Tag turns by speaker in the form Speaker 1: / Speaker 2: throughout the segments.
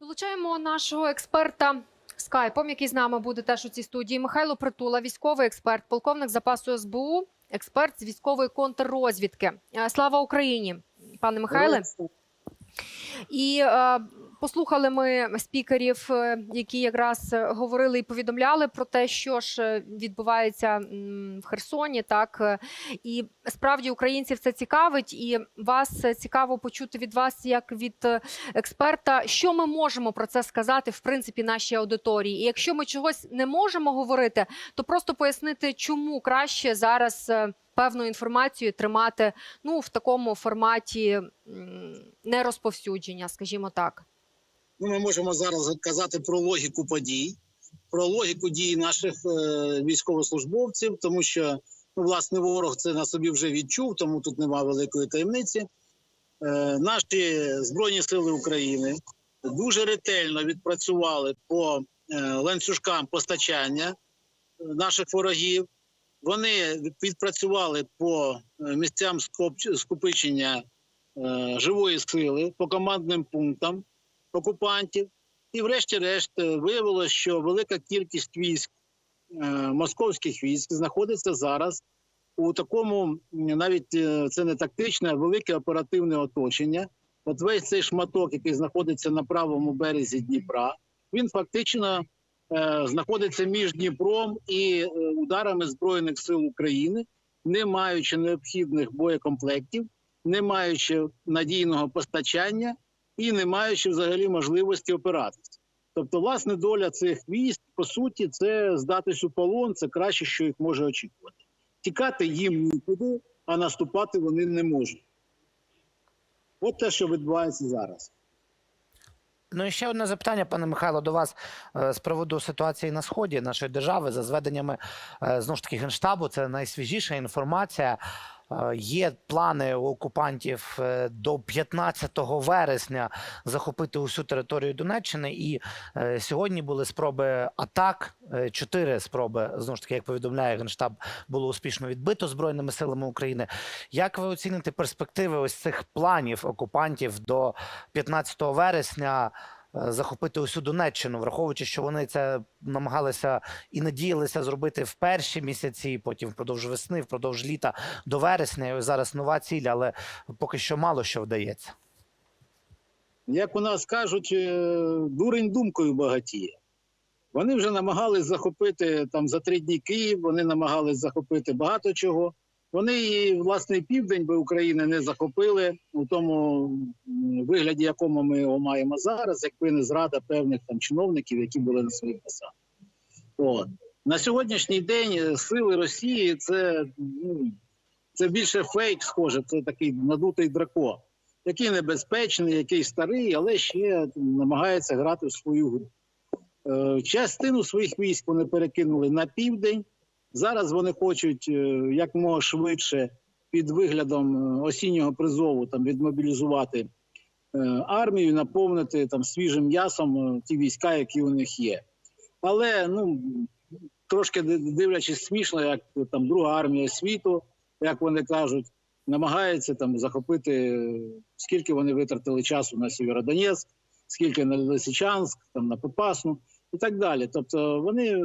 Speaker 1: Долучаємо нашого експерта скайпом, який з нами буде теж у цій студії. Михайло Притула, військовий експерт, полковник запасу СБУ, експерт з військової контррозвідки. Е, Слава Україні, пане Михайле. І е, послухали ми спікерів, е, які якраз е, говорили і повідомляли про те, що ж е, відбувається в Херсоні. Так і справді українців це цікавить, і вас цікаво почути від вас, як від експерта, що ми можемо про це сказати в принципі нашій аудиторії. І якщо ми чогось не можемо говорити, то просто пояснити, чому краще зараз. Певну інформацію тримати ну в такому форматі нерозповсюдження, скажімо так.
Speaker 2: Ну, ми можемо зараз казати про логіку подій, про логіку дій наших е, військовослужбовців, тому що ну, власне ворог це на собі вже відчув, тому тут немає великої таємниці. Е, наші збройні сили України дуже ретельно відпрацювали по е, ланцюжкам постачання е, наших ворогів. Вони відпрацювали по е, місцям скоп- скопичення е, живої сили, по командним пунктам окупантів. І, врешті-решт, е, виявилося, що велика кількість військ, е, московських військ, знаходиться зараз у такому, навіть е, це не тактичне, а велике оперативне оточення. От весь цей шматок, який знаходиться на правому березі Дніпра, він фактично знаходиться між Дніпром і ударами Збройних сил України, не маючи необхідних боєкомплектів, не маючи надійного постачання і не маючи взагалі можливості опиратися. Тобто, власне, доля цих військ, по суті, це здатись у полон, це краще, що їх може очікувати. Тікати їм нікуди, а наступати вони не можуть. От те, що відбувається зараз.
Speaker 3: Ну і ще одне запитання, пане Михайло, до вас е, з приводу ситуації на сході нашої держави за зведеннями е, знову ж таки генштабу. Це найсвіжіша інформація. Е, Є плани окупантів е, до 15 вересня захопити усю територію Донеччини. І е, сьогодні були спроби атак. Чотири спроби знову ж таки, як повідомляє генштаб, було успішно відбито збройними силами України. Як ви оціните перспективи ось цих планів окупантів до 15 вересня? Е, Захопити усю Донеччину, враховуючи, що вони це намагалися і надіялися зробити в перші місяці, потім впродовж весни, впродовж літа до вересня. І зараз нова ціль, але поки що мало що вдається.
Speaker 2: Як у нас кажуть, е, дурень думкою багатіє. Вони вже намагались захопити там за три дні Київ, вони намагались захопити багато чого. Вони і власне південь би України не захопили у тому вигляді, якому ми його маємо зараз, якби не зрада певних там чиновників, які були на своїх посадах. От. На сьогоднішній день е, сили Росії це, ну, це більше фейк, схоже, це такий надутий дракон який небезпечний, який старий, але ще намагається грати в свою гру. Е, Частину своїх військ вони перекинули на південь. Зараз вони хочуть е, якомога швидше під виглядом е, осіннього призову там відмобілізувати е, армію, наповнити там свіжим м'ясом ті війська, які у них є. Але ну трошки дивлячись смішно, як там друга армія світу, як вони кажуть, намагається там захопити, скільки вони витратили часу на Сєвєродонецьк, скільки на Лисичанськ, там на Попасну і так далі. Тобто вони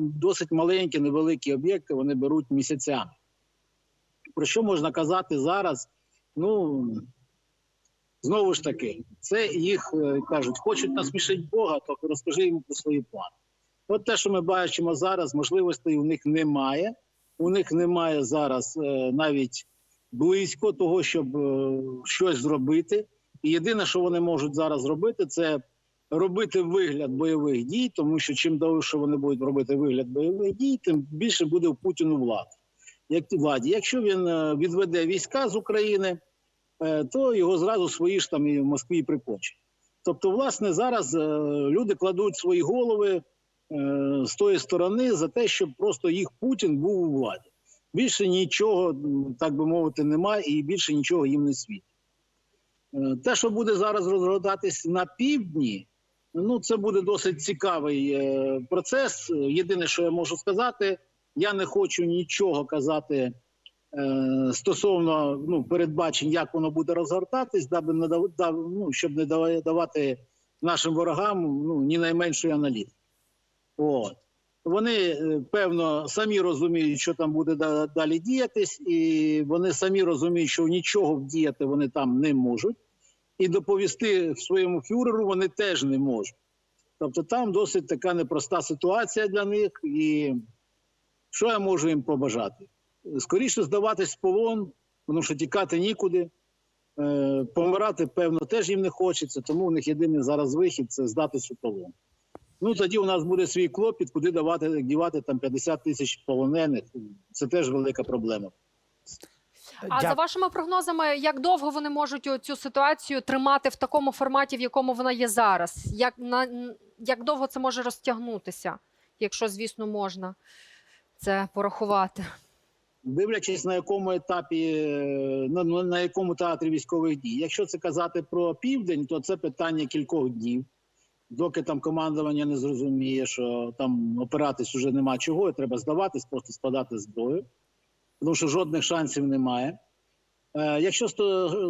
Speaker 2: досить маленькі, невеликі об'єкти, вони беруть місяцями. Про що можна казати зараз? Ну знову ж таки, це їх е, кажуть, хочуть насмішити Бога, то розкажи їм про свої плани. От те, що ми бачимо зараз, можливостей у них немає. У них немає зараз е, навіть близько того, щоб е, щось зробити. І єдине, що вони можуть зараз зробити, це робити вигляд бойових дій, тому що чим довше вони будуть робити вигляд бойових дій, тим більше буде у Путіну влада. Як владі. Якщо він е, відведе війська з України, е, то його зразу свої ж там і в Москві прикончать. Тобто, власне, зараз е, люди кладуть свої голови з тої сторони за те, щоб просто їх Путін був у владі. Більше нічого, так би мовити, немає, і більше нічого їм не світить. Те, що буде зараз розгортатись на півдні, ну це буде досить цікавий е, процес. Єдине, що я можу сказати, я не хочу нічого казати е, стосовно ну, передбачень, як воно буде розгортатись, даби не ну, щоб не дава- давати нашим ворогам ну, ні найменшої аналітики. От. Вони, е, певно, самі розуміють, що там буде далі діятись, і вони самі розуміють, що нічого вдіяти вони там не можуть, і доповісти своєму фюреру вони теж не можуть. Тобто там досить така непроста ситуація для них, і що я можу їм побажати? Скоріше здаватись в полон, тому що тікати нікуди. Е, Помирати, певно, теж їм не хочеться, тому у них єдиний зараз вихід це здатись у полон. Ну тоді у нас буде свій клопіт, куди давати дівати там 50 тисяч полонених. Це теж велика проблема.
Speaker 1: А за вашими прогнозами, як довго вони можуть цю ситуацію тримати в такому форматі, в якому вона є зараз? Як на як довго це може розтягнутися, якщо, звісно, можна це порахувати?
Speaker 2: Дивлячись на якому етапі, е, на, на на якому театрі військових дій. Якщо це казати про південь, то це питання кількох днів, доки там командування не зрозуміє, що там опиратись уже нема чого, і треба здаватись, просто складати зброю, тому що жодних шансів немає. Е, Якщо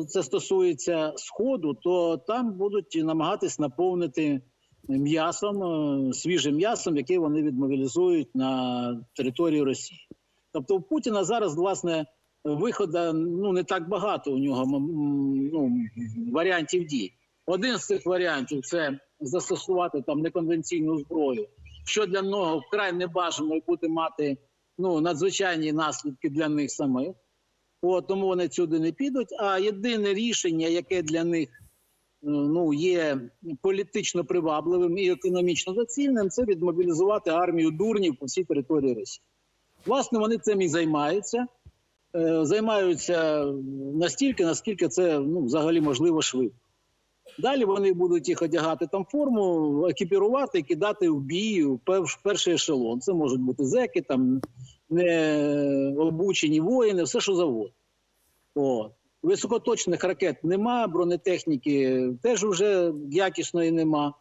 Speaker 2: це стосується сходу, то там будуть намагатись наповнити м'ясом, е, свіжим м'ясом, яке вони відмобілізують на територію Росії. Тобто у Путіна зараз власне виходу ну не так багато у нього ну, варіантів дій. Один з цих варіантів це застосувати там неконвенційну зброю, що для нього вкрай небажано буде мати ну надзвичайні наслідки для них самих. От, тому вони сюди не підуть. А єдине рішення, яке для них е, ну є політично привабливим і економічно доцільним, це відмобілізувати армію дурнів по всій території Росії. Власне, вони цим і займаються. Е, Займаються настільки, наскільки це ну, взагалі можливо швидко. Далі вони будуть їх одягати там форму, екіпірувати і кидати в бій в перший ешелон. Це можуть бути зеки, там не обучені воїни, все що завгодно. От. Високоточних ракет нема, бронетехніки теж вже якісної нема.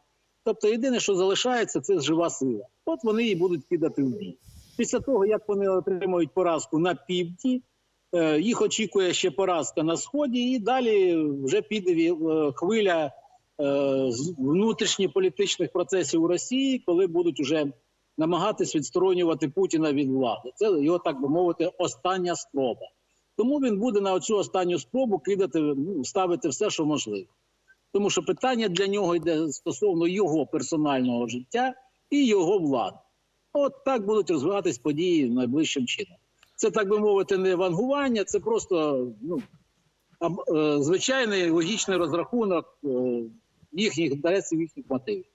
Speaker 2: Тобто єдине, що залишається, це жива сила. От вони і будуть кидати в бій. Після того, як вони отримають поразку на півдні, їх очікує ще поразка на сході, і далі вже піде е, хвиля е, з- внутрішньополітичних процесів у Росії, коли будуть вже намагатись відсторонювати Путіна від влади. Це його, так би мовити, остання спроба. Тому він буде на цю останню спробу кидати, ну, ставити все, що можливо. Тому що питання для нього йде стосовно його персонального життя і його влади. От так будуть розвиватись події найближчим чином. Це так би мовити, не вангування, це просто ну, е, звичайний логічний розрахунок е, їхніх інтересів, їхніх мотивів.